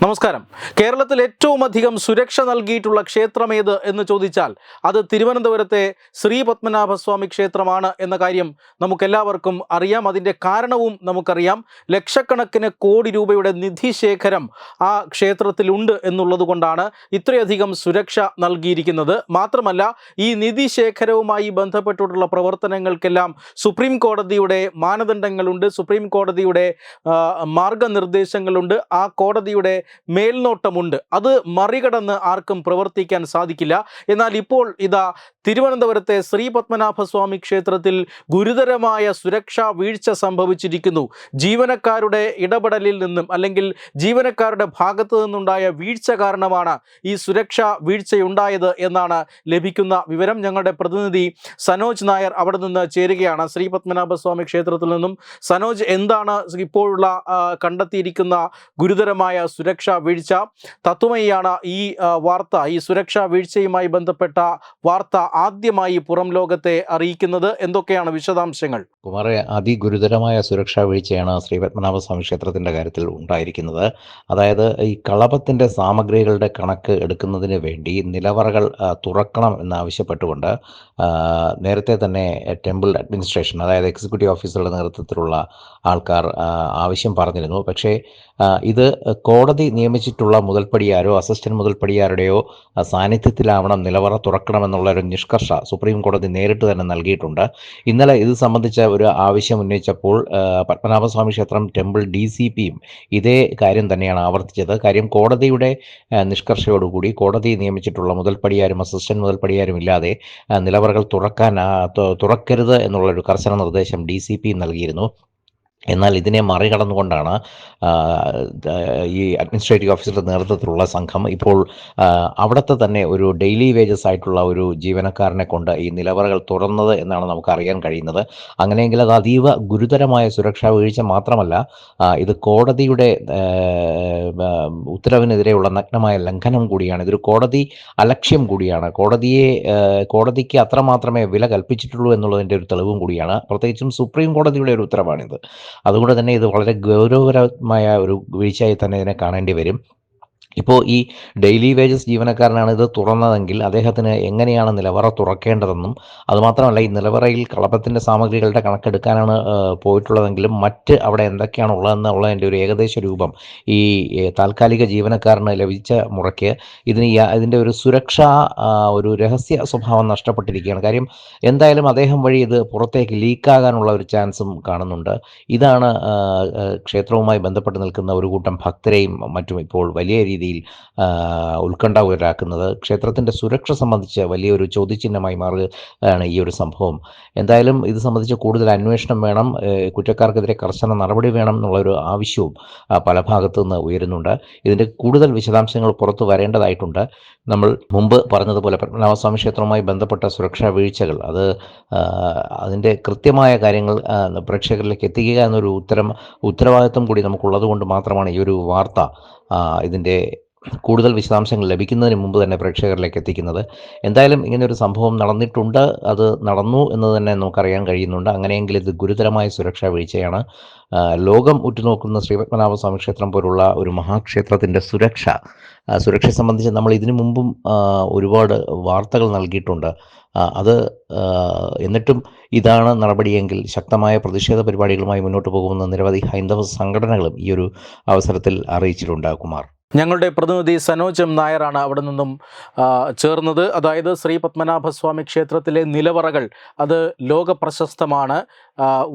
നമസ്കാരം. കേരളത്തിൽ ഏറ്റവും അധികം സുരക്ഷ നൽകിയിട്ടുള്ള ക്ഷേത്രമേത് എന്ന് ചോദിച്ചാൽ അത് തിരുവനന്തപുരത്തെ ശ്രീ പത്മനാഭസ്വാമി ക്ഷേത്രമാണ് എന്ന കാര്യം നമുക്കെല്ലാവർക്കും അറിയാം. അതിന്റെ കാരണവും നമുക്കറിയാം. ലക്ഷക്കണക്കിന് കോടി രൂപയുടെ നിധി ശേഖരം ആ ക്ഷേത്രത്തിലുണ്ട് എന്നുള്ളത് കൊണ്ടാണ് ഇത്രയധികം സുരക്ഷ നൽകിയിരിക്കുന്നത്. മാത്രമല്ല ഈ നിധി ശേഖരവുമായി ബന്ധപ്പെട്ടിട്ടുള്ള പ്രവർത്തനങ്ങൾക്കെല്ലാം സുപ്രീം കോടതിയുടെ മാനദണ്ഡങ്ങളുണ്ട്. സുപ്രീം കോടതിയുടെ മാർഗനിർദ്ദേശങ്ങളുണ്ട്. ആ കോടതിയുടെ മേൽനോട്ടമുണ്ട്. അത് മറികടന്ന് ആർക്കും പ്രവർത്തിക്കാൻ സാധിക്കില്ല. എന്നാൽ ഇപ്പോൾ ഇതാ തിരുവനന്തപുരത്തെ ശ്രീ പത്മനാഭസ്വാമി ക്ഷേത്രത്തിൽ ഗുരുതരമായ സുരക്ഷാ വീഴ്ച സംഭവിച്ചിരിക്കുന്നു. ജീവനക്കാരുടെ ഇടപെടലിൽ നിന്നും അല്ലെങ്കിൽ ജീവനക്കാരുടെ ഭാഗത്തു നിന്നുണ്ടായ വീഴ്ച കാരണമാണ് ഈ സുരക്ഷാ വീഴ്ചയുണ്ടായത് എന്നാണ് ലഭിക്കുന്ന വിവരം. ഞങ്ങളുടെ പ്രതിനിധി സനോജ് നായർ അവിടെ നിന്ന് ചേരുകയാണ്. ശ്രീ പത്മനാഭസ്വാമി ക്ഷേത്രത്തിൽ നിന്നും സനോജ് എന്താണ് ഇപ്പോഴുള്ള കണ്ടെത്തിയിരിക്കുന്ന ഗുരുതരമായ സുരക്ഷാ വീഴ്ച. തത്വമയാണ് ഈ വാർത്ത ഈ സുരക്ഷാ വീഴ്ചയുമായി ബന്ധപ്പെട്ട വാർത്ത ആദ്യമായി പുറം ലോകത്തെ അറിയിക്കുന്നത്. എന്തൊക്കെയാണ് വിശദാംശങ്ങൾ? കുമാറെ അതിഗുരുതരമായ സുരക്ഷാ വീഴ്ചയാണ് ശ്രീ പത്മനാഭസ്വാമി ക്ഷേത്രത്തിന്റെ കാര്യത്തിൽ ഉണ്ടായിരിക്കുന്നത്. അതായത് ഈ കളപത്തിന്റെ സാമഗ്രികളുടെ കണക്ക് എടുക്കുന്നതിന് വേണ്ടി നിലവറകൾ തുറക്കണം എന്നാവശ്യപ്പെട്ടുകൊണ്ട് നേരത്തെ തന്നെ ടെമ്പിൾ അഡ്മിനിസ്ട്രേഷൻ അതായത് എക്സിക്യൂട്ടീവ് ഓഫീസറുടെ നേതൃത്വത്തിലുള്ള ആൾക്കാർ ആവശ്യം പറഞ്ഞിരുന്നു. പക്ഷേ ഇത് കോടതി നിയമിച്ചിട്ടുള്ള മുതൽപ്പടിയാരോ അസിസ്റ്റന്റ് മുതൽപ്പടിയാരുടെയോ സാന്നിധ്യത്തിലാവണം നിലവറ തുറക്കണമെന്നുള്ള ഒരു നിഷ്കർഷ സുപ്രീം കോടതി നേരിട്ട് തന്നെ നൽകിയിട്ടുണ്ട്. ഇന്നലെ ഇത് സംബന്ധിച്ച ഒരു ആവശ്യം ഉന്നയിച്ചപ്പോൾ പത്മനാഭസ്വാമി ക്ഷേത്രം ടെമ്പിൾ ഡി സി പിയും ഇതേ കാര്യം തന്നെയാണ് ആവർത്തിച്ചത്. കാര്യം കോടതിയുടെ നിഷ്കർഷയോടുകൂടി കോടതി നിയമിച്ചിട്ടുള്ള മുതൽപ്പടിയാരും അസിസ്റ്റന്റ് മുതൽപ്പടിയാരും ഇല്ലാതെ നിലവറകൾ തുറക്കാൻ തുറക്കരുത് എന്നുള്ളൊരു കർശന നിർദ്ദേശം ഡി സി പി നൽകിയിരുന്നു. എന്നാൽ ഇതിനെ മറികടന്നുകൊണ്ടാണ് ഈ അഡ്മിനിസ്ട്രേറ്റീവ് ഓഫീസറുടെ നേതൃത്വത്തിലുള്ള സംഘം ഇപ്പോൾ അവിടുത്തെ തന്നെ ഒരു ഡെയിലി വേജസ് ആയിട്ടുള്ള ഒരു ജീവനക്കാരനെ കൊണ്ട് ഈ നിലവറകൾ തുറന്നത് എന്നാണ് നമുക്ക് അറിയാൻ കഴിയുന്നത്. അങ്ങനെയെങ്കിൽ അത് അതീവ ഗുരുതരമായ സുരക്ഷാ വീഴ്ച മാത്രമല്ല ഇത് കോടതിയുടെ ഉത്തരവിനെതിരെയുള്ള നഗ്നമായ ലംഘനം കൂടിയാണ്. ഇതൊരു കോടതി അലക്ഷ്യം കൂടിയാണ്. കോടതിയെ കോടതിക്ക് അത്രമാത്രമേ വില കൽപ്പിച്ചിട്ടുള്ളൂ എന്നുള്ളതിന്റെ ഒരു തെളിവും കൂടിയാണ്. പ്രത്യേകിച്ചും സുപ്രീം കോടതിയുടെ ഒരു ഉത്തരവാണിത്. അതുകൊണ്ട് തന്നെ ഇത് വളരെ ഗൗരവകരമായ ഒരു വീഴ്ചയായി തന്നെ ഇതിനെ കാണേണ്ടി വരും. ഇപ്പോൾ ഈ ഡെയിലി വേജസ് ജീവനക്കാരനാണ് ഇത് തുറന്നതെങ്കിൽ അദ്ദേഹത്തിന് എങ്ങനെയാണ് നിലവറ തുറക്കേണ്ടതെന്നും അതുമാത്രമല്ല ഈ നിലവറയിൽ കളപ്പത്തിന്റെ സാമഗ്രികളുടെ കണക്കെടുക്കാനാണ് പോയിട്ടുള്ളതെങ്കിലും മറ്റ് അവിടെ എന്തൊക്കെയാണ് ഉള്ളതെന്നുള്ളതിന്റെ ഒരു ഏകദേശ രൂപം ഈ താൽക്കാലിക ജീവനക്കാരന് ലഭിച്ച മുറയ്ക്ക് ഇതിന് ഇതിന്റെ ഒരു സുരക്ഷാ ഒരു രഹസ്യ സ്വഭാവം നഷ്ടപ്പെട്ടിരിക്കുകയാണ്. കാര്യം എന്തായാലും അദ്ദേഹം വഴി ഇത് പുറത്തേക്ക് ലീക്കാകാനുള്ള ഒരു ചാൻസും കാണുന്നുണ്ട്. ഇതാണ് ക്ഷേത്രവുമായി ബന്ധപ്പെട്ട് നിൽക്കുന്ന ഒരു കൂട്ടം ഭക്തരെയും മറ്റും ഇപ്പോൾ വലിയ രീതിയിൽ ആ, ഉത്കണ്ഠ ഉയരാക്കുന്നത് ക്ഷേത്രത്തിന്റെ സുരക്ഷ സംബന്ധിച്ച് വലിയൊരു ചോദ്യചിഹ്നമായി മാറുകയാണ് ഈ ഒരു സംഭവം. എന്തായാലും ഇത് സംബന്ധിച്ച് കൂടുതൽ അന്വേഷണം വേണം കുറ്റക്കാർക്കെതിരെ കർശന നടപടി വേണം എന്നുള്ളൊരു ആവശ്യവും പല ഭാഗത്തു നിന്ന് ഉയരുന്നുണ്ട്. ഇതിന്റെ കൂടുതൽ വിശദാംശങ്ങൾ പുറത്തു വരേണ്ടതായിട്ടുണ്ട്. നമ്മൾ മുമ്പ് പറഞ്ഞതുപോലെ പത്മനാഭസ്വാമി ക്ഷേത്രവുമായി ബന്ധപ്പെട്ട സുരക്ഷാ വീഴ്ചകൾ അത് അതിന്റെ കൃത്യമായ കാര്യങ്ങൾ പ്രേക്ഷകരിലേക്ക് എത്തിക്കുക എന്നൊരു ഉത്തരം ഉത്തരവാദിത്വം കൂടി നമുക്കുള്ളത് കൊണ്ട് മാത്രമാണ് ഈ ഒരു വാർത്ത ഇതിന്റെ കൂടുതൽ വിശദാംശങ്ങൾ ലഭിക്കുന്നതിന് മുമ്പ് തന്നെ പ്രേക്ഷകരിലേക്ക് എത്തിക്കുന്നത്. എന്തായാലും ഇങ്ങനെ ഒരു സംഭവം നടന്നിട്ടുണ്ട്. അത് നടന്നു എന്ന് തന്നെ നമുക്കറിയാൻ കഴിയുന്നുണ്ട്. അങ്ങനെയെങ്കിൽ ഇത് ഗുരുതരമായ സുരക്ഷാ വീഴ്ചയാണ്. ലോകം ഉറ്റുനോക്കുന്ന ശ്രീപത്മനാഭസ്വാമി ക്ഷേത്രം പോലുള്ള ഒരു മഹാക്ഷേത്രത്തിന്റെ സുരക്ഷ. സുരക്ഷ സുരക്ഷയെ സംബന്ധിച്ച് നമ്മൾ ഇതിനു മുമ്പും ഒരുപാട് വാർത്തകൾ നൽകിയിട്ടുണ്ട്. അത് എന്നിട്ടും ഇതാണ് നടപടിയെങ്കിൽ ശക്തമായ പ്രതിഷേധ പരിപാടികളുമായി മുന്നോട്ട് പോകുമെന്ന് നിരവധി ഹൈന്ദവ സംഘടനകളും ഈ ഒരു അവസരത്തിൽ അറിയിച്ചിട്ടുണ്ട് കുമാർ ഞങ്ങളുടെ പ്രതിനിധി സനോജ് നായരാണ് അവിടെ നിന്നും ചേർന്നത്. അതായത് ശ്രീ പത്മനാഭസ്വാമി ക്ഷേത്രത്തിലെ നിലവറകൾ അത് ലോക പ്രശസ്തമാണ്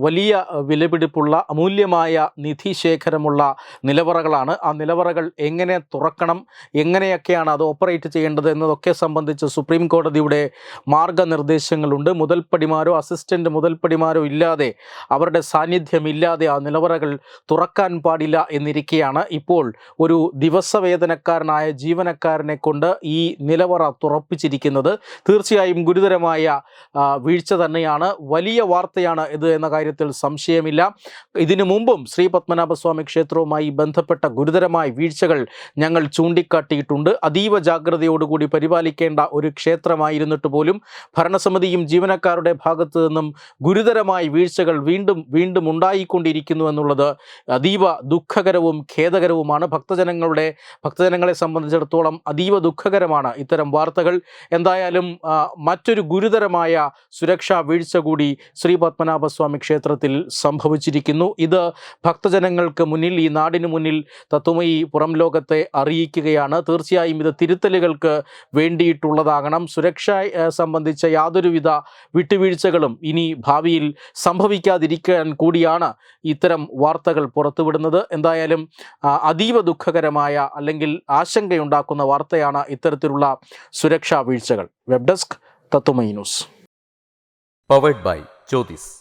വലിയ വിലപിടിപ്പുള്ള അമൂല്യമായ നിധി ശേഖരമുള്ള നിലവറകളാണ്. ആ നിലവറകൾ എങ്ങനെ തുറക്കണം എങ്ങനെയൊക്കെയാണ് അത് ഓപ്പറേറ്റ് ചെയ്യേണ്ടത് എന്നതൊക്കെ സംബന്ധിച്ച് സുപ്രീം കോടതിയുടെ മാർഗനിർദ്ദേശങ്ങളുണ്ട്. മുതൽപ്പടിമാരോ അസിസ്റ്റന്റ് മുതൽപ്പടിമാരോ ഇല്ലാതെ അവരുടെ സാന്നിധ്യമില്ലാതെ ആ നിലവറകൾ തുറക്കാൻ പാടില്ല എന്നിരിക്കെയാണ് ഇപ്പോൾ ഒരു ദിവസവേതനക്കാരനായ ജീവനക്കാരനെ കൊണ്ട് ഈ നിലവറ തുറപ്പിച്ചിരിക്കുന്നത്. തീർച്ചയായും ഗുരുതരമായ വീഴ്ച തന്നെയാണ്. വലിയ വാർത്തയാണ് ഇത് എന്ന കാര്യത്തിൽ സംശയമില്ല. ഇതിനു മുമ്പും ശ്രീ പത്മനാഭസ്വാമി ക്ഷേത്രവുമായി ബന്ധപ്പെട്ട ഗുരുതരമായ വീഴ്ചകൾ ഞങ്ങൾ ചൂണ്ടിക്കാട്ടിയിട്ടുണ്ട്. അതീവ ജാഗ്രതയോടുകൂടി പരിപാലിക്കേണ്ട ഒരു ക്ഷേത്രമായിരുന്നിട്ട് പോലും ഭരണസമിതിയും ജീവനക്കാരുടെ ഭാഗത്തു നിന്നും ഗുരുതരമായ വീഴ്ചകൾ വീണ്ടും വീണ്ടും ഉണ്ടായിക്കൊണ്ടിരിക്കുന്നു എന്നുള്ളത് അതീവ ദുഃഖകരവും ഖേദകരവുമാണ്. ഭക്തജനങ്ങളുടെ ഭക്തജനങ്ങളെ സംബന്ധിച്ചിടത്തോളം അതീവ ദുഃഖകരമാണ് ഇത്തരം വാർത്തകൾ. എന്തായാലും മറ്റൊരു ഗുരുതരമായ സുരക്ഷാ വീഴ്ച കൂടി ശ്രീ പത്മനാഭസ്വാമി ക്ഷേത്രത്തിൽ സംഭവിച്ചിരിക്കുന്നു. ഇത് ഭക്തജനങ്ങൾക്ക് മുന്നിൽ ഈ നാടിനു മുന്നിൽ തത്വമയി പുറം ലോകത്തെ അറിയിക്കുകയാണ്. തീർച്ചയായും ഇത് തിരുത്തലുകൾക്ക് വേണ്ടിയിട്ടുള്ളതാകണം. സുരക്ഷ സംബന്ധിച്ച യാതൊരുവിധ വിട്ടുവീഴ്ചകളും ഇനി ഭാവിയിൽ സംഭവിക്കാതിരിക്കാൻ കൂടിയാണ് ഇത്തരം വാർത്തകൾ പുറത്തുവിടുന്നത്. എന്തായാലും അതീവ ദുഃഖകരമായ അല്ലെങ്കിൽ ആശങ്കയുണ്ടാക്കുന്ന വാർത്തയാണ് ഇത്തരത്തിലുള്ള സുരക്ഷാ വീഴ്ചകൾ. Web desk Tatwamayi news. By Jyothis